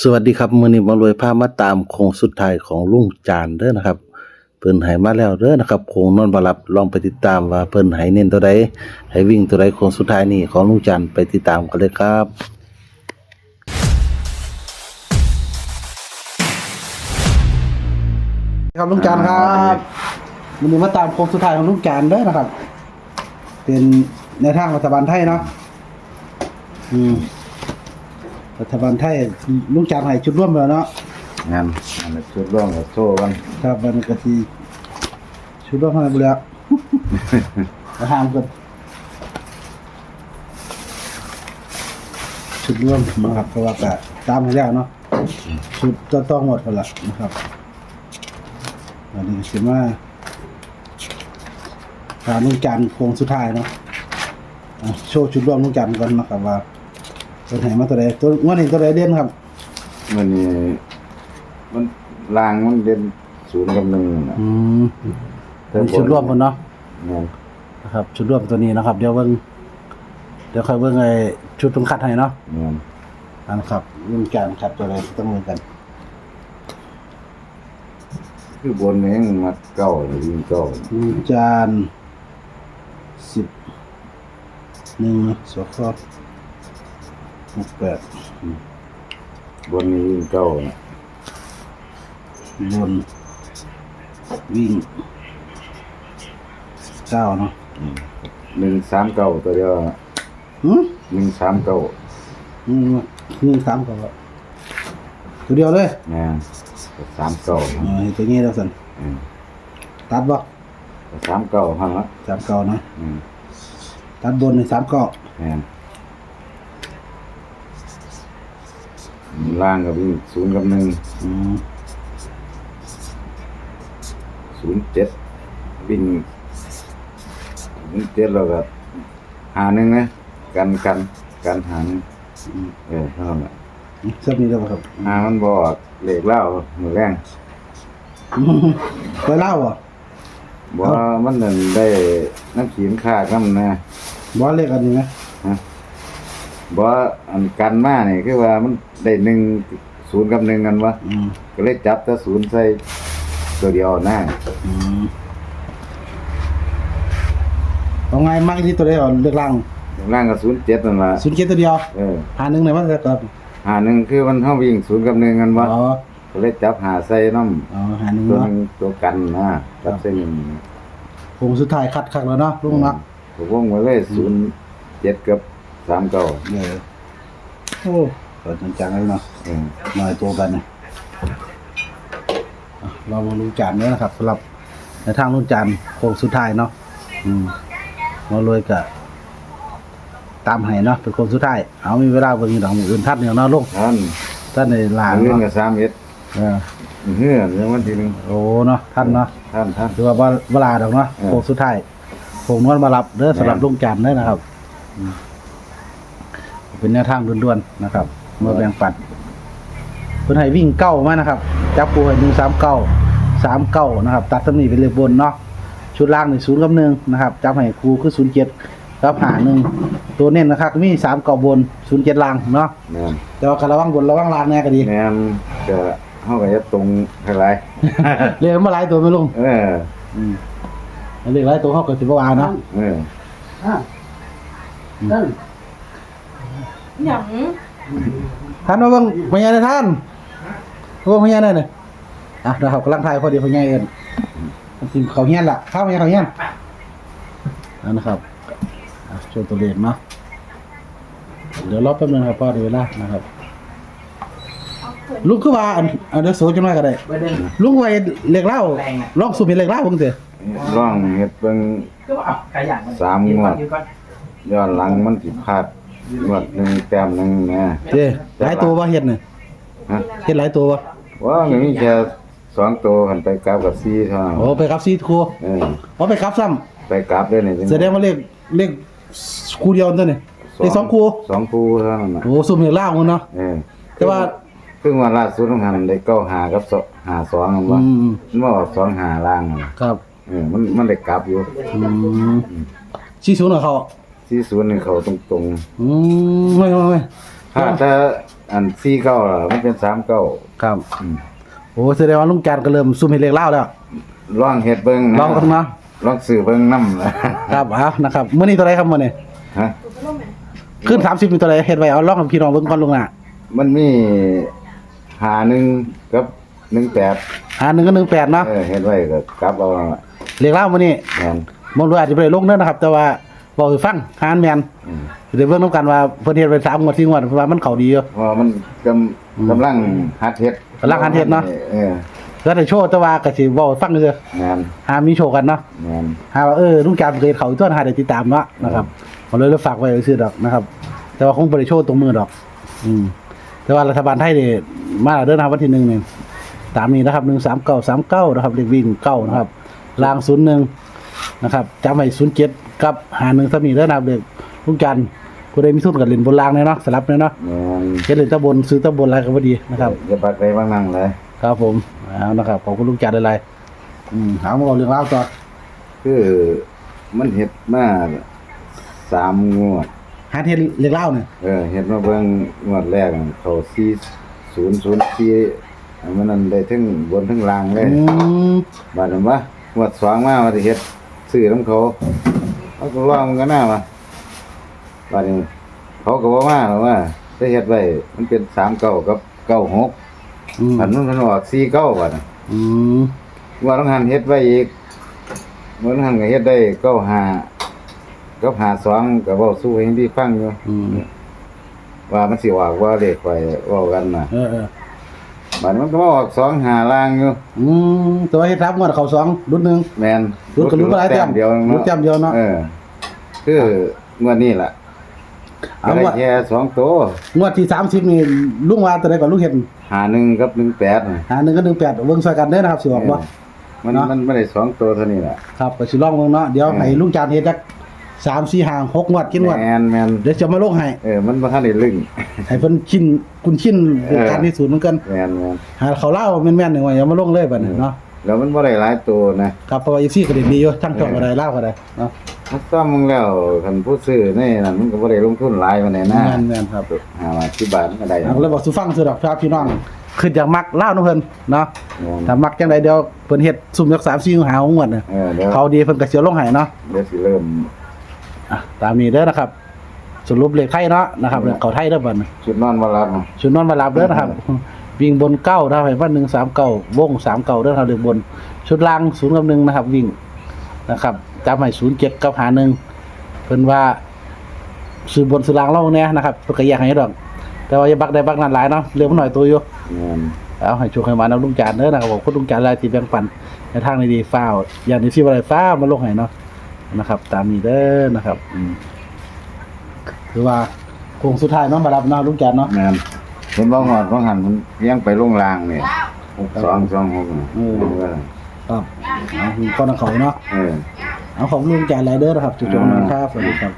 สวัสดีครับมือนี้มารวยพามาตามโค้งสุดท้ายของลุงจานเด้อนะครับ เพิ่นให้มาแล้วเด้อนะครับโค้งนอนบ่หลับลองไปติดตามว่าเพิ่นให้เน้นตัวใดให้วิ่งตัวใดโค้งสุดท้ายนี้ของลุงจานไปติดตามกันเลยครับครับลุงจานครับวันนี้มาตามโค้งสุดท้ายของลุงจานเด้อนะครับ เป็นในทางรัฐบาลไทยเนาะอืม รัฐบาลไทยลุงจานให้ชุดร่วมแล้วเนาะงานงานชุดร่วมกับโซ่กันครับวันนี้ก็ทีชุดร่วมให้บุแล้วมาห้ามกันชุดร่วมนะครับเพราะว่าก็ตามให้แล้วเนาะชุดจะต้องหมดกันละนะครับวันนี้สิมาถามลุงจันทร์โค้งสุดท้ายเนาะอะโชว์ชุดร่วมลุงจันทร์ก่อนนะครับว่า ตัวไหนมาตัวใดตัวงวดนี้ตัวใดเด่นครับมันนี่มันลางมันเด่นศูนย์กับหนึ่งนะอืมเป็นชุดร่วมกันเนาะงานนะครับชุดร่วมตัวนี้นะครับ เดี๋ยวเบิ่งเดี๋ยวค่อยเบิ่งไอ้ชุดตรงคัดให้เนาะงานอันครับรุ่นการคัดตัวอะไรต้องมือกันคือบนเองมัดเก้าหรือยิงเก้ารุ่นจานสิบหนึ่งสองข้อ หกแปดบนนี้ยิงเก้านะบนวิ่งเก้าเนาะอืมหนึ่งสามเก้าตัวเดียวนะหืมหนึ่งสามเก้าหนึ่งหนึ่งสามก็ตัวเดียวเลยงานสามเก้าเออตัวนี้แล้วสันอืมตัดบ่สามเก้าพันละสามเก้าเนาะอืมตัดบนในสามเก้างาน ล่างกับวิ่งศูนย์กับหนึ่งอืมศูนย์เจ็ดวิ่งศูนย์เจ็ดแล้วก็หาหนึ่งนะกันกันกันหาหนึ่งเออเท่านั้นแหละสักนี้ได้ป่ะครับหามันบอกเหล็กเหล้ามือแรงไปเล่าอะบอกว่ามันนั่นได้น้ำขีมค่ากันนะบอสเลขอันนี้ไหมฮะ บอกว่าอันกันมาเนี่ยคือว่ามันได้หนึ่งศูนย์กับหนึ่งกันวะอืมก็เลยจับแต่ศูนย์ใส่ตัวเดียวหน้าอืมเอาไงมากที่ตัวเดียวเลือกล่างล่างกับศูนย์เจ็ดนั่นละศูนย์เจ็ดตัวเดียวเออหาหนึ่งไหนมันจะกลับหาหนึ่งคือมันเท่าวิ่งศูนย์กับหนึ่งกันวะอ๋อก็เลยจับหาใส่น้ำอ๋อหาหนึ่งตัวเนาะหนึ่งตัวกันนะรับเส้นหนึ่งผงสุดท้ายคัดคักแล้วเนาะลุงเนาะผมวงไว้เลยศูนย์เจ็ดกับ สามเก้าเออโอ้เปิดจังๆเลยเนาะเออหน่อยตัวกันเนี่ยอะเรามาลุ้นจานนี้นะครับสำหรับในทางลุ้นจานโค้งสุดท้ายเนาะอืมมาเลยกะตามให้เนาะเป็นโค้งสุดท้ายเอามีเวลาเบิ่งอยู่ดอกหมู่อื่นทัดเนี่ยเนาะลุงท่านท่านในหลานเรื่องเนาะกับสามเอ็ดเออเฮือเรื่องวันที่หนึ่งโอ้เนาะท่านเนาะ ท่านท่าน คือว่าบ่เวลาดอกเนาะเออโค้งสุดท้ายโค้งนวลมารับเด้อสำหรับแม่นลุงจันทร์เด้อนะครับอืม เป็นแนวทางด่วนๆนะครับมาแบ่งปันเพิ่นให้วิ่งเก้ามานะครับ จับปูให้หนึ่งสามเก้าสามเก้านะครับ ตัดตำหนิเป็นเลขบนเนาะชุดล่างหนึ่งศูนย์กับหนึ่งนะครับจับให้ครูคือศูนย์เจ็ดกับหาหนึ่งตัวเน้นนะครับมีสามเก้าบนศูนย์เจ็ดล่างเนาะแม่นแต่ว่าการระวังบนระวังล่างแน่ก็ดีแม่นจะเข้ากับจะตรงเท่าไหรเรียกมาหลายตัวไหม่ลงเอออืมเรียกหลายตัวเขาก็สิบว่าเนาะเออ หยังท่านว่าเบิ่งพญาในท่านว่าเบิ่งพญาในเนี่ยอะนะครับกำลังถ่ายพอดีพญาเอิ้นมันสิเขาเฮียนล่ะข้าวพญาเขาเฮียนอันนะครับอะโชว์ตัวเลขเนาะเดี๋ยวรอแป๊บนึงครับพอดีเวลานะครับเอาเขินลุงคือว่าอันอันเดี๋ยวโซจังไดก็ได้ลุงไว้เลขเล่าลองสูบเป็นเลขเล่าเบิ่งเถอะร่องเฮ็ดเบิ่งก็เอาขยันสามงวดยืนก่อนย้อนหลังมันสิพลาด งวดหนึ่งแต้มหนึ่งนะเด้หลายตัวบ่เฮ็ดนี่ฮะเฮ็ดหลายตัวบ่ว่ามันมีแค่สองตัวหันไปกลับกับซีเท่านั้นโอ้ไปกับซีครูเอออ๋อไปกับซ้ำไปกลับด้วยนี่แสดงว่าเลขเลขครูเดียวตัวนี่เลขสองครูสองคู่เท่านั้นน่ะโอ้สุ่มเลขเล่ามันเนาะเออแต่ว่าเพิ่งว่าล่าสุดของหันได้เก้าหากับสองหาสองนั่นว่าอืม มันว่าออกสองหาล่างนั่นน่ะครับเออมันมันได้กลับอยู่อืมชี้ศูนย์เหรอเขา ที่ศูนย์นี่เขาตรงอืมไม่ไม่ไม่ๆถ้าแต่อันสี่เก้าล่ะมันเป็นสามเก้าครับอืมโอ้แสดงว่าลุงจานก็เริ่มซุ่มเฮ็ดเลขเล่าแล้ว ลองเฮ็ดเบิ่งนะลองกันเนาะ ลองสื่อเบิ่งนำครับเอานะครับมื้อนี้ตัวใดครับมื้อนี้ฮะตัวพัดลมไหมขึ้น30มีตัวใดเฮ็ดไว้เอาลองให้พี่น้องเบิ่งก่อนลุงน่ะมันมีหาหนึ่งกับหนึ่งแปดหา1กับ18เนาะเออเฮ็ดไว้ก็กลับเอาละเลขเล่ามื้อนี้แม่นบ่รู้อาจจะบ่ได้ลงเด้อนะครับ แต่ว่า บอกให้ฟังหานแม่นอืมเดี๋ยวเบิ่งนํกันว่าเพิ่นเฮ็ดไว้3งวด4งวดเพราะว่ามันเข้าดีอยู่ เพราะมันกำกำลังหัดเฮ็ดกำลังหัดเฮ็ดเนาะ เออแล้วได้โชว์แต่ว่าก็สิเว้าให้ฟังซื่อแม่นๆหามีโชว์กันเนาะแม่นหาว่าเออลุงจานเคยเขาตัวหาได้ติดตามเนาะนะครับผมเลยเลยฝากไว้ซื่อๆดอกนะครับ แต่ว่าคงบ่ได้โชว์ตรงมือดอก อืม แต่ว่ารัฐบาลไทยนี่มาแล้วเด้อนะครับวันที่หนึ่งนี่ตามนี้นะครับ13939นะครับเลขวิ่งเก้านะครับราง01นะครับจำไว้07 กับ51ซะมีเด้อนะครับเลขลุงจันทร์ผู้ใดมีทุนก็เล่นบนรางเลยเนาะสลับเลยเนาะแม่นเฮ็ดเล่นตะบนซื้อตะบนอะไรก็บ่ดีนะครับอย่าปักไปบางนั่งเลย ครับผมเอานะครับขอบคุณลุงจันทร์หลายๆอืมหามาเอาเรื่องราวต่อคือมันเฮ็ดมาสามงวด หาเฮ็ดเรื่องราวเนี่ยเออเฮ็ดมาเบิ่งงวดแรกอะเขา4004อันมันนั้นได้ทั้งบนทั้งล่างเลยอืมบาดนั้นว่างวดสองมาว่าสิเฮ็ดซื้อนํเขาเขา ก็ลองมันกันหน้ามาบาดนี้เขาก็บ่มาหรอกว่าได้เฮ็ดไว้มันเป็น39กับ96อืมอันนั้นมันออก49บาดน่ะอืมว่าต้องหันเฮ็ดไว้อีกเมื่อต้องหันก็เฮ็ดได้เก้าหากับหาสองก็เว้าสู้ให้พี่ฟังอยู่อืมว่ามันสิออกว่าเลขไปเว้ากันน่ะเออเออบัดมันก็มาออกสองหาล่างอยู่อืมตัวเฮ็ดรับงวดเขาสองรุ่นหนึ่งแม่นรุดก็รุดบ่หลายแต้มเดียวรุดแต้มเดียวเนาะเออ คืองวดนี้ล่ะเอาก็ได้งวดแค่สองตัวงวดที่สามสิบนี่ลุงว่าตัวใดก่อนลุงเห็นหาหนึ่งกับหนึ่งแปดน่ะหาหนึ่งก็หนึ่งแปดเบิ่งใส่กันเด้อนะครับสิบอกบ่มันเนาะมันไม่ได้สองตัวเท่านี้ล่ะครับก็สิลองเบิ่งเนาะเดี๋ยวให้ลุงจานเฮ็ดจักสามสี่ห้าหกงวดกินงวดแม่นแม่นเดี๋ยวจะมาลงให้เออมันบ่ทันได้ลึงให้เพิ่นชินคุณชินเออการที่ศูนย์เหมือนกันแม่นแม่นหาเขาเล่าแม่นๆหนึ่งว่าอย่ามาลงเลยบัดนี้เนาะ แล้วมันบ่ได้หลายตัวนะครับเพราะว่าอีซี่ก็ได้ดีอยู่ทั้งช่องก็ได้เล่าก็ได้เนาะถ้าซ่อมมึงแล้วคันผู้ซื้อนี่นั่นมันก็บ่ได้ลงทุนหลายปานใดนะแม่นแม่นครับหามาที่บ้านก็ได้เอาเลยบอกสุฟังสุดอกครับพี่น้องขึ้นจากมักเล่าเนาะเพิ่นเนาะถ้ามักจังไดเดี๋ยวเพิ่นเฮ็ดซุ่มจัก3 4หาของงวดน่ะเออเดี๋ยวเขาดีเพิ่นก็สิเอาลงให้เนาะเดี๋ยวสิเริ่มอะตามนี้เด้อนะครับ สรุปเลขไทยเนาะนะครับเลขเขาไทยเด้อบัดนี้ชุดนอนบ่รับเนาะชุดนอนมารับเด้อนะครับ วิ่งบนเก้านะครับให้ว่า139วง39เด้อครับเลขบน ชุดล่าง0กับ1นะครับ วิ่งนะครับจำให้07กับหา1เพิ่นว่าซื้อบนซื้อล่างเล่าแน่นะครับเพิ่นก็แยกให้ดอก แต่ว่าอย่าบักได้บักนั้นหลายเนาะเรื่องมันหน่อยตัวอยู่แม่นเอาให้โชคให้มาน้ำลุงจานเด้อนะครับผมคุณลุงจานรายที่แบ่งปันในทางดีๆฟ้าวอย่างนี้ที่ว่าอะไรฟ้าวมาลงให้เนาะนะครับ ตามนี้เด้อนะครับอืมคือว่าโคงสุดท้ายเนาะมารับเนาะลุงจานเนาะแม่น เห็นบ่ฮอดบ่หันมันยังไปลงรางนี่6226น่ะเออเออครับเอาก้อนเขาเนาะเออ เอาของลุงจานไรเด้อนะครับจุดจบนะครับสวัสดีครับ